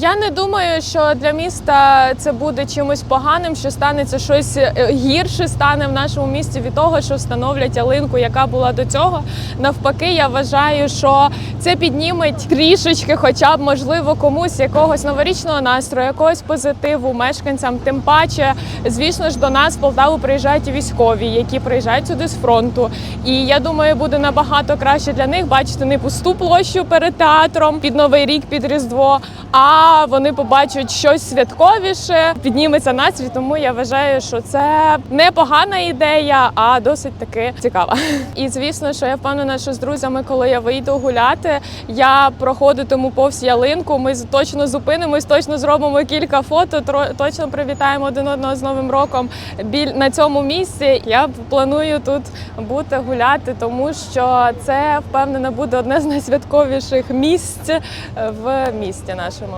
Я не думаю, що для міста це буде чимось поганим, що станеться щось е, гірше стане в нашому місті від того, що встановлять ялинку, яка була до цього. Навпаки, я вважаю, що це підніметь трішечки, хоча б можливо комусь якогось новорічного настрою, якогось позитиву мешканцям. Тим паче, звісно ж, до нас в Полтаву приїжджають військові, які приїжджають сюди з фронту. І я думаю, буде набагато краще для них бачити не пусту площу перед театром під новий рік, під різдво. А вони побачать щось святковіше, підніметься настрій. Тому я вважаю, що це не погана ідея, а досить таки цікава. І звісно, що я впевнена, що з друзями, коли я вийду гуляти, я проходитиму повз ялинку. Ми точно зупинимось, точно зробимо кілька фото, точно привітаємо один одного з новим роком. Біль на цьому місці я планую тут бути гуляти, тому що це впевнена буде одне з найсвятковіших місць е, в місті нашому.